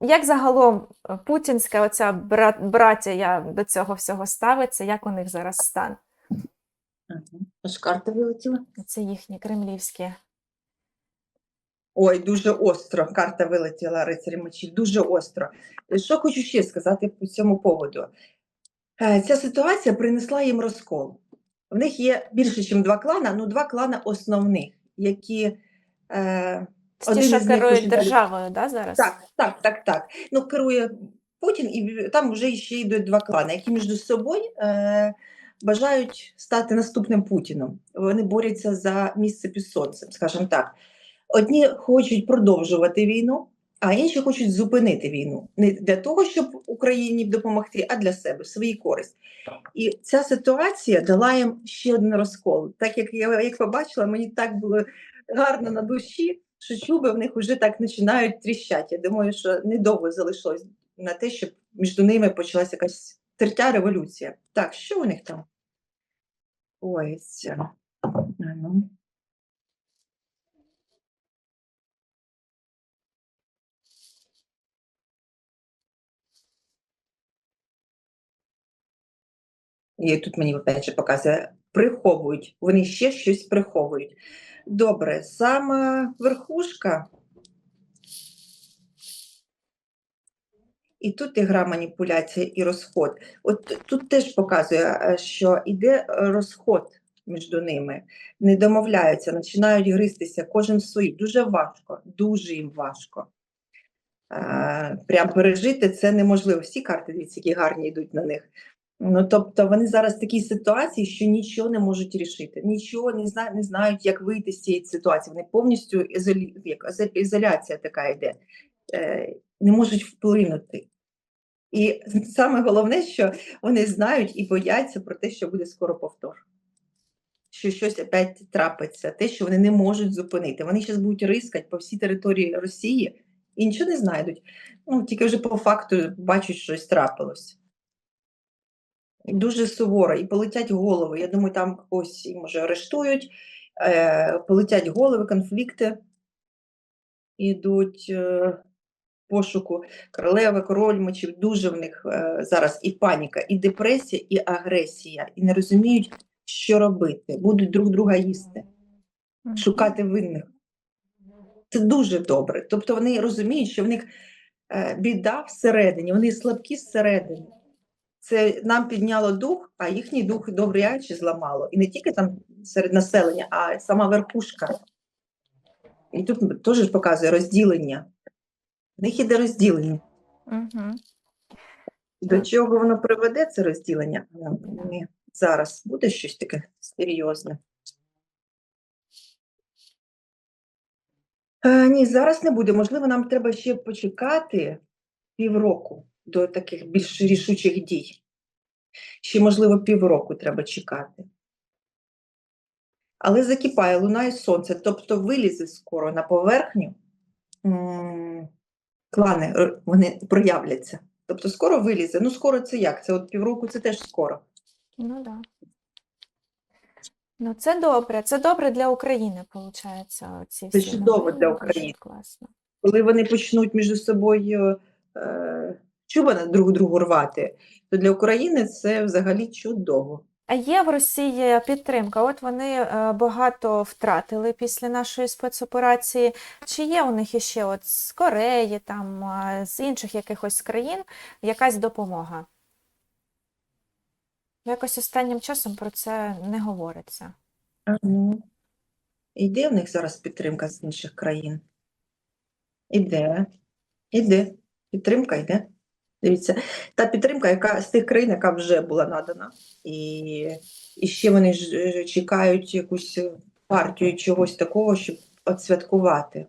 Як загалом е, путінська оця бра- братія до цього всього ставиться? Як у них зараз стан? Аж карта вилетіла. Це їхні кремлівські. Ой, дуже остро. Карта вилетіла рицарі мечів. Дуже остро. Що хочу ще сказати по цьому поводу? Е, Ця ситуація принесла їм розкол. В них є більше, ніж два клана, ну два клана основних, які. Е, Із керують державою, да, зараз? Так, так, так, так. Ну, керує Путін, і там вже ще йдуть два клани, які між собою е, бажають стати наступним Путіном. Вони борються за місце під сонцем, скажімо так. Одні хочуть продовжувати війну, а інші хочуть зупинити війну. Не для того, щоб Україні допомогти, а для себе, в своїй користь. І ця ситуація дала їм ще один розкол. Так як я як побачила, мені так було гарно на душі, що чуби в них вже так починають тріщати. Я думаю, що недовго залишилось на те, щоб між ними почалася якась тертя революція. Так, що у них там? Ой. Ну. І тут мені опять же показує, приховують, вони ще щось приховують. Добре, сама верхушка. І тут і гра маніпуляція і розход. От тут теж показує, е, що йде розход між ними, не домовляються, починають гристися, кожен свій. Дуже важко, дуже їм важко. Е, Прям пережити це неможливо. Всі карти, дивіться, які гарні йдуть на них. Ну, тобто вони зараз в такій ситуації, що нічого не можуть рішити, нічого не знають, не знають, як вийти з цієї ситуації. Вони повністю ізолі... як ізоляція така йде, е, не можуть вплинути. І саме головне, що вони знають і бояться про те, що буде скоро повтор. Що щось опять трапиться, те, що вони не можуть зупинити. Вони зараз будуть рискати по всій території Росії і нічого не знайдуть. Ну, тільки вже по факту бачать, що щось трапилось. Дуже суворо, і полетять голови. Я думаю, там ось може арештують, е, полетять голови, конфлікти ідуть е, пошуку королеви, король мечів. Дуже в них е, зараз і паніка, і депресія, і агресія, і не розуміють, що робити. Будуть друг друга їсти, шукати винних. Це дуже добре. Тобто вони розуміють, що в них е, біда всередині, вони слабкі зсередини. Це нам підняло дух, а їхній дух добряче зламало. І не тільки там серед населення, а й сама верхушка. І тут теж показує розділення. В них іде розділення. Мгм. До чого воно приведе це розділення? Ні. Зараз буде щось таке серйозне. Е, ні, зараз не буде. Можливо, нам треба ще почекати півроку до таких більш рішучих дій. Ще, можливо, півроку треба чекати. Але закипає луна і сонце, тобто вилізе скоро на поверхню. Клани вони проявляться. Тобто скоро вилізе. Ну, скоро це як? Це от півроку це теж скоро. Ну да. Ну, це добре. Це добре для України, виходить. Ці Це чудово для України. Класно. Коли вони почнуть між собою е, чуба друг другу рвати, то для України це взагалі чудово. А є в Росії підтримка. От вони е, багато втратили після нашої спецоперації. Чи є у них іще от з Кореї, там, е, з інших якихось країн якась допомога? Якось останнім часом про це не говориться. Ну. Іде в них зараз підтримка з інших країн? Іде. Іде. Підтримка йде. Дивіться, та підтримка, яка з тих країн, яка вже була надана, і, і ще вони ж чекають якусь партію чогось такого, щоб отсвяткувати.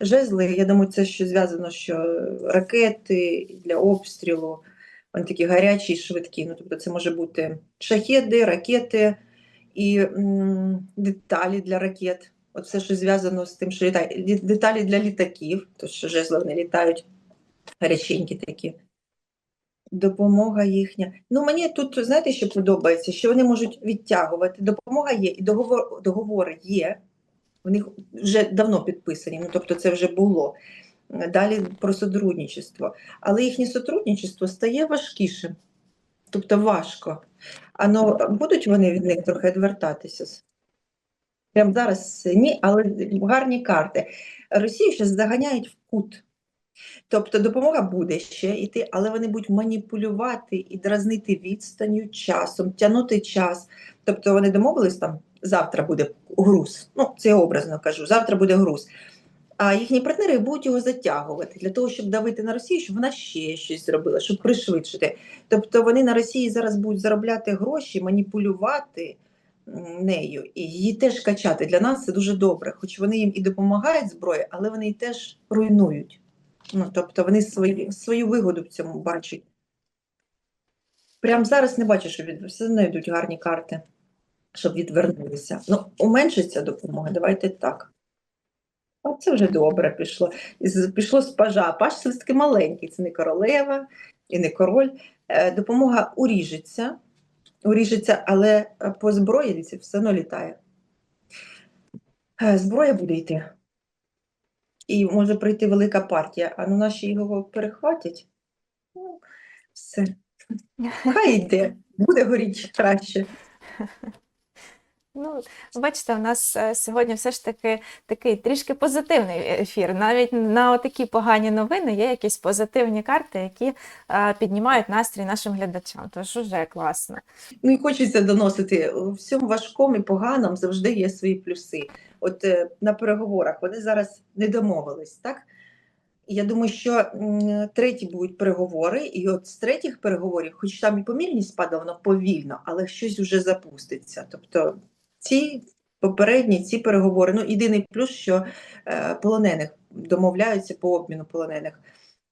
Жезли, я думаю, це ще зв'язано, що ракети для обстрілу, вони такі гарячі швидкі. Ну, тобто це може бути шахеди, ракети і м, деталі для ракет. От все, що зв'язано з тим, що літає. Деталі для літаків, то що жезли вони літають гаряченькі такі. Допомога їхня. Ну, мені тут, знаєте, що подобається, що вони можуть відтягувати. Допомога є, і договор, договори є. В них вже давно підписані, ну тобто це вже було. далі про сотрудничество. Але їхнє сотрудничество стає важкішим, тобто важко. А ну, будуть вони від них трохи відвертатися? Прямо зараз ні, але гарні карти. Росію зараз заганяють в кут. Тобто допомога буде ще йти, але вони будуть маніпулювати і дразнити відстанню, часом, тягнути час. Тобто вони домовились там, завтра буде груз. Ну, це я образно кажу, завтра буде груз. А їхні партнери будуть його затягувати для того, щоб давити на Росію, щоб вона ще щось зробила, щоб пришвидшити. Тобто вони на Росії зараз будуть заробляти гроші, маніпулювати нею і її теж качати. Для нас це дуже добре, хоч вони їм і допомагають зброєю, але вони її теж руйнують. Ну, тобто вони свої, свою вигоду в цьому бачать. Прямо зараз не бачу, що від все одно йдуть гарні карти, щоб відвернулися. Ну, уменшиться допомога, давайте так. А це вже добре пішло. І Пішло з пажа. Паж це все-таки маленький, це не королева і не король. Е, Допомога уріжеться, уріжеться, але е, по зброї все одно літає. Е, Зброя буде йти. І може прийти велика партія, а ну наші його перехватять. Ну, все. Хай йде, буде горіти краще. Ну, бачите, у нас е, сьогодні все ж таки такий трішки позитивний ефір. Навіть на такі погані новини є якісь позитивні карти, які е, піднімають настрій нашим глядачам. Тож уже класно. Ну і хочеться доносити у всьому важкому і поганому завжди є свої плюси. От е, на переговорах вони зараз не домовились, так? Я думаю, що треті будуть переговори, і от з третіх переговорів, хоч там і помірність падала, воно повільно, але щось вже запуститься. Тобто ці попередні ці переговори, ну єдиний плюс, що е, полонених домовляються по обміну полонених.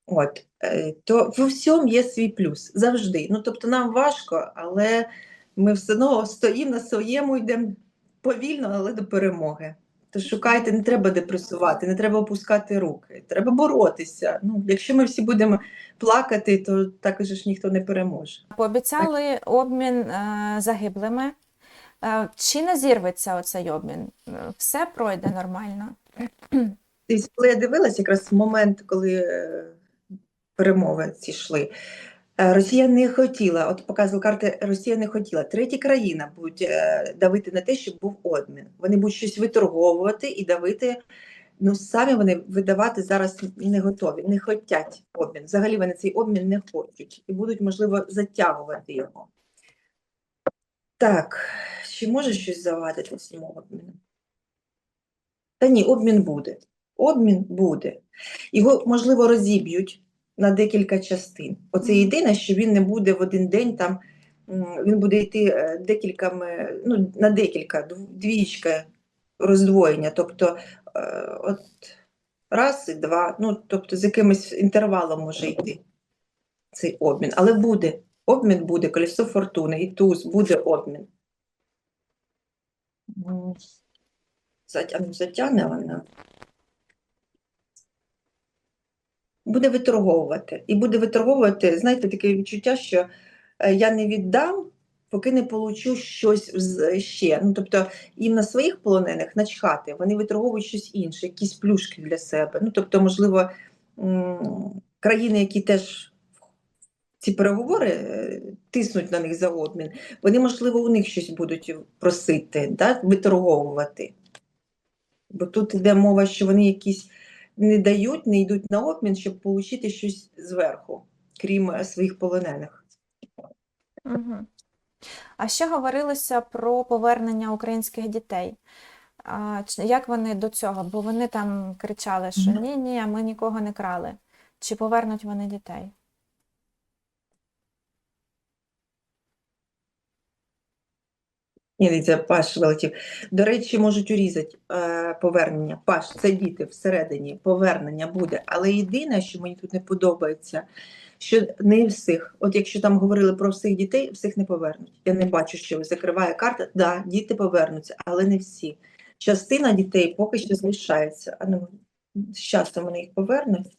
От, е, то в всьому є свій плюс завжди. Ну тобто нам важко, але ми все одно стоїмо на своєму, йдемо повільно, але до перемоги. То шукайте, не треба депресувати, не треба опускати руки, треба боротися. Ну, якщо ми всі будемо плакати, то також ж ніхто не переможе. Пообіцяли обмін е, загиблими. Е, Чи не зірветься оцей обмін? Е, Все пройде нормально. Коли я дивилась, якраз момент, коли е, перемови ці йшли, Росія не хотіла, от показували карти, Росія не хотіла. Треті країна будуть давити на те, щоб був обмін. Вони будуть щось виторговувати і давити. Ну, самі вони видавати зараз не готові, не хочуть обмін. Взагалі вони цей обмін не хочуть і будуть, можливо, затягувати його. Так, чи може щось завадити цьому обміну? Та ні, обмін буде. Обмін буде. Його, можливо, розіб'ють на декілька частин. Оце єдине, що він не буде в один день там, він буде йти е, декільками, ну, на декілька, двічка роздвоєння. Тобто, е, от раз і два, ну, тобто з якимось інтервалом може йти цей обмін. Але буде, обмін буде, колесо фортуни і туз, буде обмін. Затягне вона. буде виторговувати. І буде виторговувати, знаєте, таке відчуття, що е, я не віддам, поки не получу щось ще. Ну, тобто їм на своїх полонених начхати, вони виторговують щось інше, якісь плюшки для себе. Ну, тобто, можливо, країни, які теж ці переговори е, тиснуть на них за обмін, вони, можливо, у них щось будуть просити, да, виторговувати. Бо тут йде мова, що вони якісь не дають, не йдуть на обмін, щоб отримати щось зверху, крім е, своїх полонених. Угу. А ще говорилося про повернення українських дітей. А, як вони до цього? Бо вони там кричали, що ні, ні, ми нікого не крали. Чи повернуть вони дітей? Ні, Паш вилетів. До речі, можуть урізати е, повернення. Паш, це діти всередині, повернення буде. Але єдине, що мені тут не подобається, що не всіх. От якщо там говорили про всіх дітей, всіх не повернуть. Я не бачу, що закриває карта. Да, діти повернуться, але не всі. Частина дітей поки що залишається. А ну, з часом вони їх повернуть.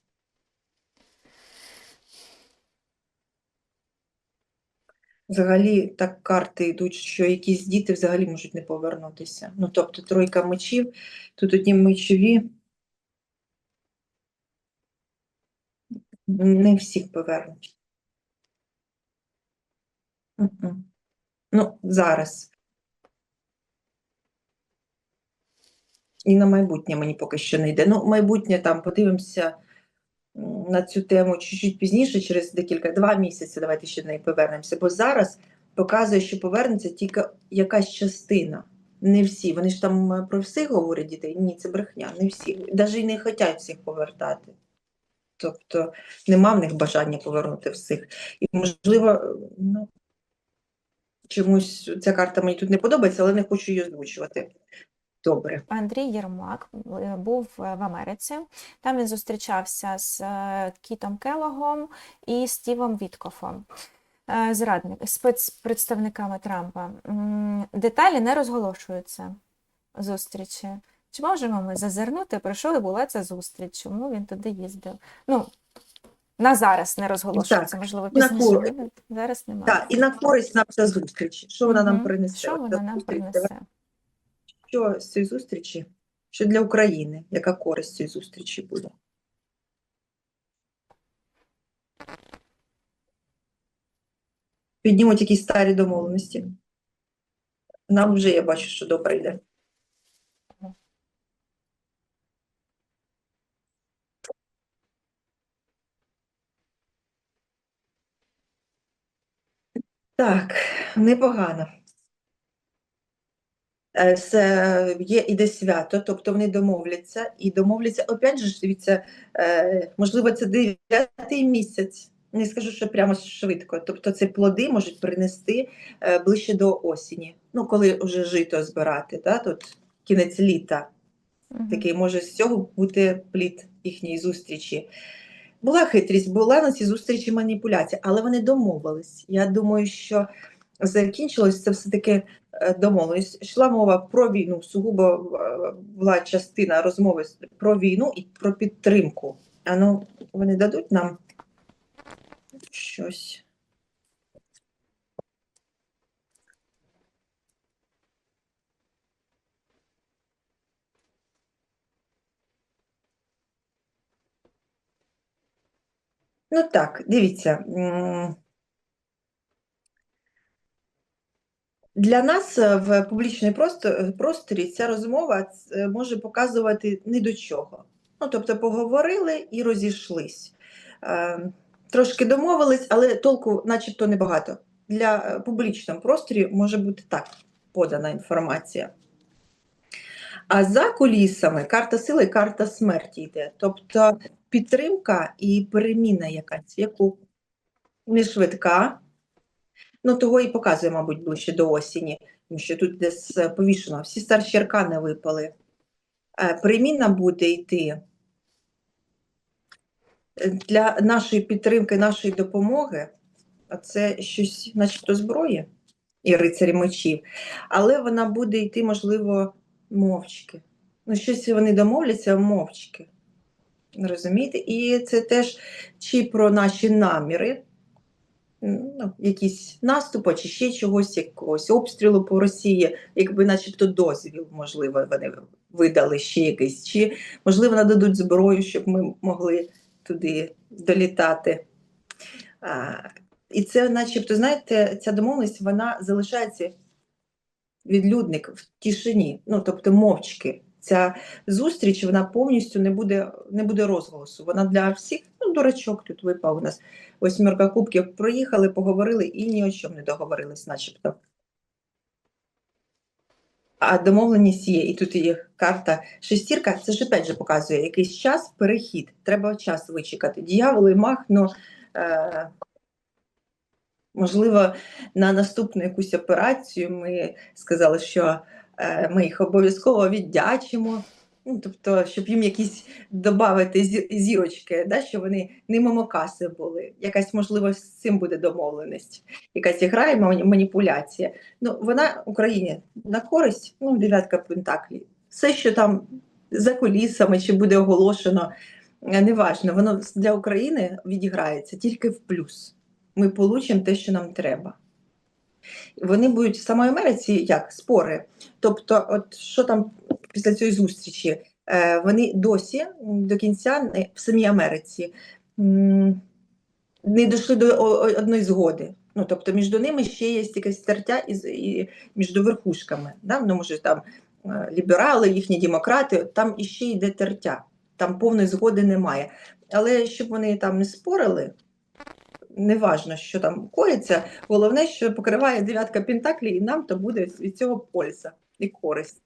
Взагалі так карти йдуть, що якісь діти взагалі можуть не повернутися. Ну, тобто тройка мечів, тут одні мечові. Не всіх повернуть. Ну, зараз. І на майбутнє мені поки що не йде. Ну, майбутнє там подивимося на цю тему чуть-чуть пізніше, через декілька два місяці. Давайте ще до неї повернемося. Бо зараз показує, що повернеться тільки якась частина. Не всі. Вони ж там е, про всіх говорять дітей. Ні, це брехня, не всі. Навіть і не хочуть всіх повертати. Тобто нема в них бажання повернути всіх. І, можливо, е, ну, чомусь ця карта мені тут не подобається, але не хочу її озвучувати. Добре. Андрій Єрмак е, був е, в Америці. Там він зустрічався з е, Кітом Келогом і Стівом Віткофом, зрадник, спецпредставниками Трампа. Деталі не розголошуються зустрічі. Чи можемо ми зазирнути, про що була ця зустріч? Чому він туди їздив? Ну, на зараз не розголошується, можливо, на пізніше буде. Зараз немає. Так, і на користь нам ця зустріч. Що вона нам принесе? Що вона нам принесе? Що з цієї зустрічі? Що для України? Яка користь цієї зустрічі буде? Піднімуть якісь старі домовленості. Нам вже я бачу, що добре йде. Так, непогано. Е, Це є іде свято, тобто вони домовляться і домовляться. Опять же, дивіться, е, можливо, це дев'ятий місяць. Не скажу, що прямо швидко. Тобто, це плоди можуть принести е, ближче до осені. Ну, коли вже жито збирати, да? тут кінець літа. Такий може з цього бути плід їхньої зустрічі. Була хитрість, була на цій зустрічі маніпуляція, але вони домовились. Я думаю, що закінчилось це все-таки е, домовленість. Йшла мова про війну, сугубо е, була частина розмови про війну і про підтримку. А ну, вони дадуть нам щось. Ну так, дивіться. Для нас е, в публічній просторі ця розмова е, може показувати ні до чого. Ну, тобто поговорили і розійшлись. Е, Трошки домовились, але толку начебто небагато. Для е, публічного просторі може бути так подана інформація. А за кулісами карта сили карта смерті йде. Тобто підтримка і переміна якась, яку не швидка, Ну, того і показує, мабуть, ближче до осені, тому що тут десь е, повішено. Всі старші аркани випали. Е, Переміна буде йти Е, для нашої підтримки, нашої допомоги. А це щось, начебто, зброя і рицарі мечів, але вона буде йти, можливо, мовчки. Ну, щось вони домовляться мовчки. Розумієте? І це теж чи про наші наміри, ну, якісь наступи, чи ще чогось, якогось обстрілу по Росії, якби начебто дозвіл, можливо, вони видали ще якийсь, чи, можливо, нададуть зброю, щоб ми могли туди долітати. А, і це, начебто, знаєте, ця домовленість вона залишається відлюдник в тишині, ну, тобто мовчки. Ця зустріч вона повністю не буде, не буде розголосу. Вона для всіх, дурачок тут випав у нас восьмірка кубків. Проїхали, поговорили і ні о чому не договорились, начебто. А домовленість є, і тут є карта шестірка. Це ж опять же показує якийсь час, перехід. Треба час вичекати. Діявол і мах, ну, е, можливо, на наступну якусь операцію ми сказали, що е, ми їх обов'язково віддячимо. Ну, тобто, щоб їм якісь додати зірочки, да, щоб вони не мимо каси були. Якась, можливо, з цим буде домовленість. Якась гра і маніпуляція. Ну, вона Україні на користь, ну, дев'ятка пентаклів. Все, що там за кулісами чи буде оголошено, е, неважно, воно для України відіграється тільки в плюс. Ми получимо те, що нам треба. Вони будуть в самій Америці як спори. Тобто, от що там після цієї зустрічі, е, вони досі до кінця не- в самій Америці не дійшли до одної згоди. Ну, тобто між ними ще є якась тертя із, і між верхушками. Да? Ну, може, там е, ліберали, їхні демократи, там іще йде тертя, там повної згоди немає. Але щоб вони там не спорили, неважно, що там коїться, головне, що покриває дев'ятка пентаклів, і нам то буде від цього польза і користь.